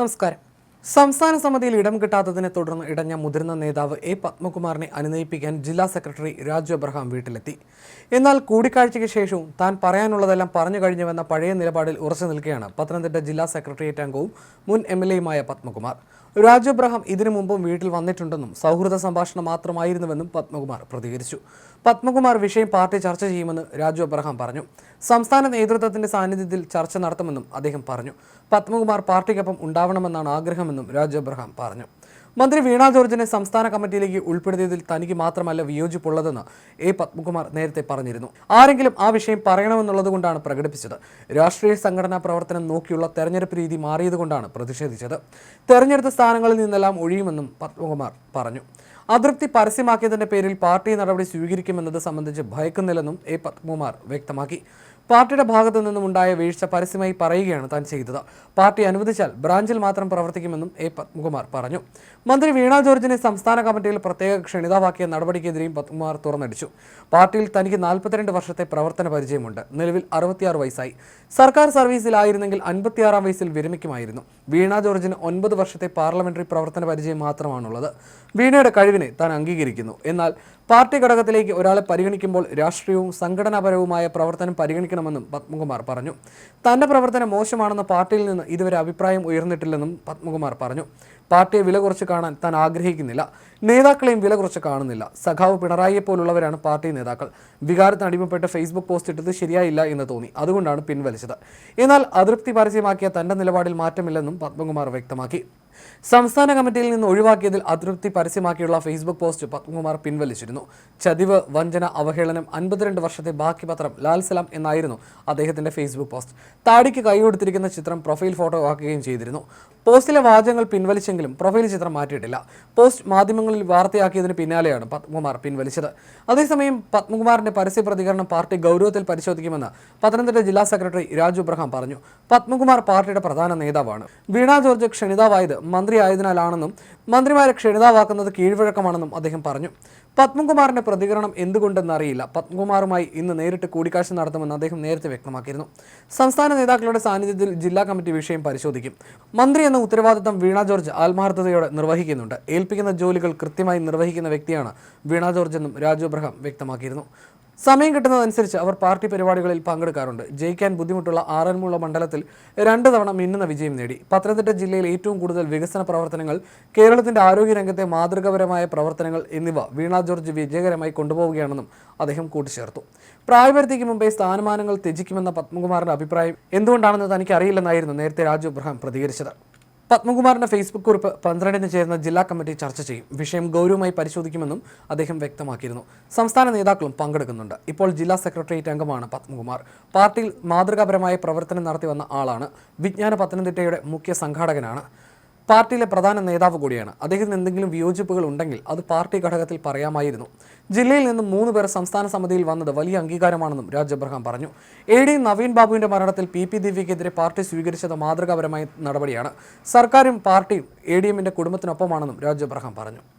നമസ്കാരം. സംസ്ഥാന സമിതിയിൽ ഇടം കിട്ടാത്തതിനെ തുടർന്ന് ഇടഞ്ഞ മുതിർന്ന നേതാവ് എ പത്മകുമാറിനെ അനുനയിപ്പിക്കാൻ ജില്ലാ സെക്രട്ടറി രാജു അബ്രഹാം വീട്ടിലെത്തി. എന്നാൽ കൂടിക്കാഴ്ചയ്ക്ക് ശേഷവും താൻ പറയാനുള്ളതെല്ലാം പറഞ്ഞു കഴിഞ്ഞുവെന്ന പഴയ നിലപാടിൽ ഉറച്ചു നിൽക്കുകയാണ് പത്തനംതിട്ട ജില്ലാ സെക്രട്ടേറിയറ്റ് അംഗവും മുൻ എം എൽ എയുമായ പത്മകുമാർ. രാജു അബ്രഹാം ഇതിനു മുമ്പും വീട്ടിൽ വന്നിട്ടുണ്ടെന്നും സൗഹൃദ സംഭാഷണം മാത്രമായിരുന്നുവെന്നും പത്മകുമാർ പ്രതികരിച്ചു. പത്മകുമാർ വിഷയം പാർട്ടി ചർച്ച ചെയ്യുമെന്ന് രാജു അബ്രഹാം പറഞ്ഞു. സംസ്ഥാന നേതൃത്വത്തിന്റെ സാന്നിധ്യത്തിൽ ചർച്ച നടത്തുമെന്നും അദ്ദേഹം പറഞ്ഞു. പത്മകുമാർ പാർട്ടിക്കൊപ്പം ഉണ്ടാവണമെന്നാണ് ആഗ്രഹമെന്നും രാജു അബ്രഹാം പറഞ്ഞു. മന്ത്രി വീണ ജോർജിനെ സംസ്ഥാന കമ്മിറ്റിയിലേക്ക് ഉൾപ്പെടുത്തിയതിൽ തനിക്ക് മാത്രമല്ല വിയോജിപ്പുള്ളതെന്ന് എ പത്മകുമാർ നേരത്തെ പറഞ്ഞിരുന്നു. ആരെങ്കിലും ആ വിഷയം പറയണമെന്നുള്ളതുകൊണ്ടാണ് പ്രകടിപ്പിച്ചത്. രാഷ്ട്രീയ സംഘടനാ പ്രവർത്തനം നോക്കിയുള്ള തെരഞ്ഞെടുപ്പ് രീതി മാറിയതുകൊണ്ടാണ് പ്രതിഷേധിച്ചത്. തെരഞ്ഞെടുത്ത സ്ഥാനങ്ങളിൽ നിന്നെല്ലാം ഒഴിയുമെന്നും പത്മകുമാർ പറഞ്ഞു. അതൃപ്തി പരസ്യമാക്കിയതിന്റെ പേരിൽ പാർട്ടി നടപടി സ്വീകരിക്കുമെന്നത് സംബന്ധിച്ച് ഭയക്കുന്നില്ലെന്നും എ പത്മകുമാർ വ്യക്തമാക്കി. പാർട്ടിയുടെ ഭാഗത്തു നിന്നും ഉണ്ടായ വീഴ്ച പരസ്യമായി പറയുകയാണ് താൻ ചെയ്തത്. പാർട്ടി അനുവദിച്ചാൽ ബ്രാഞ്ചിൽ മാത്രം പ്രവർത്തിക്കുമെന്നും എ പത്മകുമാർ പറഞ്ഞു. മന്ത്രി വീണ ജോർജിനെ സംസ്ഥാന കമ്മിറ്റിയിൽ പ്രത്യേക ക്ഷണിതാവാക്കിയ നടപടിക്കെതിരെയും പത്മകുമാർ തുറന്നടിച്ചു. പാർട്ടിയിൽ തനിക്ക് നാൽപ്പത്തിരണ്ട് വർഷത്തെ പ്രവർത്തന പരിചയമുണ്ട്. നിലവിൽ അറുപത്തിയാറ് വയസ്സായി. സർക്കാർ സർവീസിലായിരുന്നെങ്കിൽ അൻപത്തിയാറാം വയസ്സിൽ വിരമിക്കുമായിരുന്നു. വീണ ജോർജിന് ഒൻപത് വർഷത്തെ പാർലമെന്ററി പ്രവർത്തന പരിചയം മാത്രമാണുള്ളത്. വീണയുടെ കഴിവിനെ താൻ അംഗീകരിക്കുന്നു. എന്നാൽ പാർട്ടി ഘടകത്തിലേക്ക് ഒരാളെ പരിഗണിക്കുമ്പോൾ രാഷ്ട്രീയവും സംഘടനാപരവുമായ പ്രവർത്തനം പരിഗണിക്കണമെന്നും പത്മകുമാർ പറഞ്ഞു. തന്റെ പ്രവർത്തനം മോശമാണെന്ന പാർട്ടിയിൽ നിന്ന് ഇതുവരെ അഭിപ്രായം ഉയർന്നിട്ടില്ലെന്നും പത്മകുമാർ പറഞ്ഞു. പാർട്ടിയെ വില കുറച്ച് കാണാൻ താൻ ആഗ്രഹിക്കുന്നില്ല. നേതാക്കളെയും വില കുറച്ച് കാണുന്നില്ല. സഖാവ് പിണറായിയെ പോലുള്ളവരാണ് പാർട്ടി നേതാക്കൾ. വികാരത്തിന് അടിമപ്പെട്ട് ഫേസ്ബുക്ക് പോസ്റ്റ് ഇട്ടത് ശരിയായില്ല എന്ന് തോന്നി. അതുകൊണ്ടാണ് പിൻവലിച്ചത്. എന്നാൽ അതൃപ്തി പരസ്യമാക്കിയ തന്റെ നിലപാടിൽ മാറ്റമില്ലെന്നും പത്മകുമാർ വ്യക്തമാക്കി. സംസ്ഥാന കമ്മിറ്റിയിൽ നിന്ന് ഒഴിവാക്കിയതിൽ അതൃപ്തി പരസ്യമാക്കിയുള്ള ഫേസ്ബുക്ക് പോസ്റ്റ് പത്മകുമാർ പിൻവലിച്ചിരുന്നു. ചതിവ് വഞ്ചന അവഹേളനം അൻപത്തിരണ്ട് വർഷത്തെ ബാക്കി പത്രം ലാൽ സലാം എന്നായിരുന്നു അദ്ദേഹത്തിന്റെ ഫേസ്ബുക്ക് പോസ്റ്റ്. താടിക്ക് കൈകൊടുത്തിരിക്കുന്ന ചിത്രം പ്രൊഫൈൽ ഫോട്ടോ ആക്കുകയും ചെയ്തിരുന്നു. പോസ്റ്റിലെ വാചകങ്ങൾ പിൻവലിച്ചെങ്കിലും പ്രൊഫൈൽ ചിത്രം മാറ്റിയിട്ടില്ല. പോസ്റ്റ് മാധ്യമങ്ങളിൽ വാർത്തയാക്കിയതിന് പിന്നാലെയാണ് പത്മകുമാർ പിൻവലിച്ചത്. അതേസമയം പത്മകുമാറിന്റെ പരസ്യ പ്രതികരണം പാർട്ടി ഗൗരവത്തിൽ പരിശോധിക്കുമെന്ന് പത്തനംതിട്ട ജില്ലാ സെക്രട്ടറി രാജു ഇബ്രഹാം പറഞ്ഞു. പത്മകുമാർ പാർട്ടിയുടെ പ്രധാന നേതാവാണ്. വീണ ജോർജ് ക്ഷണിതാവായത് മന്ത്രി ആയതിനാലാണെന്നും മന്ത്രിമാരെ ക്ഷണിതാവാക്കുന്നത് കീഴ്വഴക്കമാണെന്നും അദ്ദേഹം പറഞ്ഞു. പത്മകുമാറിന്റെ പ്രതികരണം എന്തുകൊണ്ടെന്ന് അറിയില്ല പത്മകുമാറുമായി ഇന്ന് നേരിട്ട് കൂടിക്കാഴ്ച നടത്തുമെന്ന് അദ്ദേഹം നേരത്തെ വ്യക്തമാക്കിയിരുന്നു. സംസ്ഥാന നേതാക്കളുടെ സാന്നിധ്യത്തിൽ ജില്ലാ കമ്മിറ്റി വിഷയം പരിശോധിക്കും. മന്ത്രി എന്ന ഉത്തരവാദിത്തം വീണ ജോർജ് ആത്മാർത്ഥതയോടെ നിർവഹിക്കുന്നുണ്ട്. ഏൽപ്പിക്കുന്ന ജോലികൾ കൃത്യമായി നിർവഹിക്കുന്ന വ്യക്തിയാണ് വീണ ജോർജ് എന്നും രാജു അബ്രഹാം വ്യക്തമാക്കിയിരുന്നു. സമയം കിട്ടുന്നതനുസരിച്ച് അവർ പാർട്ടി പരിപാടികളിൽ പങ്കെടുക്കാറുണ്ട്. ജയിക്കാൻ ബുദ്ധിമുട്ടുള്ള ആറന്മുള മണ്ഡലത്തിൽ രണ്ട് തവണ മിന്നുന്ന വിജയം നേടി. പത്തനംതിട്ട ജില്ലയിൽ ഏറ്റവും കൂടുതൽ വികസന പ്രവർത്തനങ്ങൾ കേരളത്തിന്റെ ആരോഗ്യരംഗത്തെ മാതൃകാപരമായ പ്രവർത്തനങ്ങൾ എന്നിവ വീണ ജോർജ് വിജയകരമായി കൊണ്ടുപോവുകയാണെന്നും അദ്ദേഹം കൂട്ടിച്ചേർത്തു. പ്രായപരിധിക്ക് മുമ്പേ സ്ഥാനമാനങ്ങൾ ത്യജിക്കുമെന്ന പത്മകുമാറിന്റെ അഭിപ്രായം എന്തുകൊണ്ടാണെന്ന് തനിക്ക് അറിയില്ലെന്നായിരുന്നു നേരത്തെ രാജു അബ്രഹാം പ്രതികരിച്ചത്. പത്മകുമാറിന്റെ ഫേസ്ബുക്ക് കുറിപ്പ് പന്ത്രണ്ടിന് ചേർന്ന ജില്ലാ കമ്മിറ്റി ചർച്ച ചെയ്യും. വിഷയം ഗൗരവമായി പരിശോധിക്കുമെന്നും അദ്ദേഹം വ്യക്തമാക്കിയിരുന്നു. സംസ്ഥാന നേതാക്കളും പങ്കെടുക്കുന്നുണ്ട്. ഇപ്പോൾ ജില്ലാ സെക്രട്ടേറിയറ്റ് അംഗമാണ് പത്മകുമാർ. പാർട്ടിയിൽ മാതൃകാപരമായ പ്രവർത്തനം നടത്തി വന്ന ആളാണ്. വിജ്ഞാന പത്തനംതിട്ടയുടെ മുഖ്യ സംഘാടകനാണ്. പാർട്ടിയിലെ പ്രധാന നേതാവ് കൂടിയാണ്. അദ്ദേഹത്തിന് എന്തെങ്കിലും വിയോജിപ്പുകൾ ഉണ്ടെങ്കിൽ അത് പാർട്ടി ഘടകത്തിൽ പറയാമായിരുന്നു. ജില്ലയിൽ നിന്നും മൂന്ന് പേർ സംസ്ഥാന സമിതിയിൽ വന്നത് വലിയ അംഗീകാരമാണെന്നും രാജ് അബ്രഹാം പറഞ്ഞു. എ ഡി നവീൻ ബാബുവിന്റെ മരണത്തിൽ പി പി ദിവ്യക്കെതിരെ പാർട്ടി സ്വീകരിച്ചത് മാതൃകാപരമായ നടപടിയാണ്. സർക്കാരും പാർട്ടിയും എ ഡി എമ്മിന്റെ കുടുംബത്തിനൊപ്പമാണെന്നും രാജ് അബ്രഹാം പറഞ്ഞു.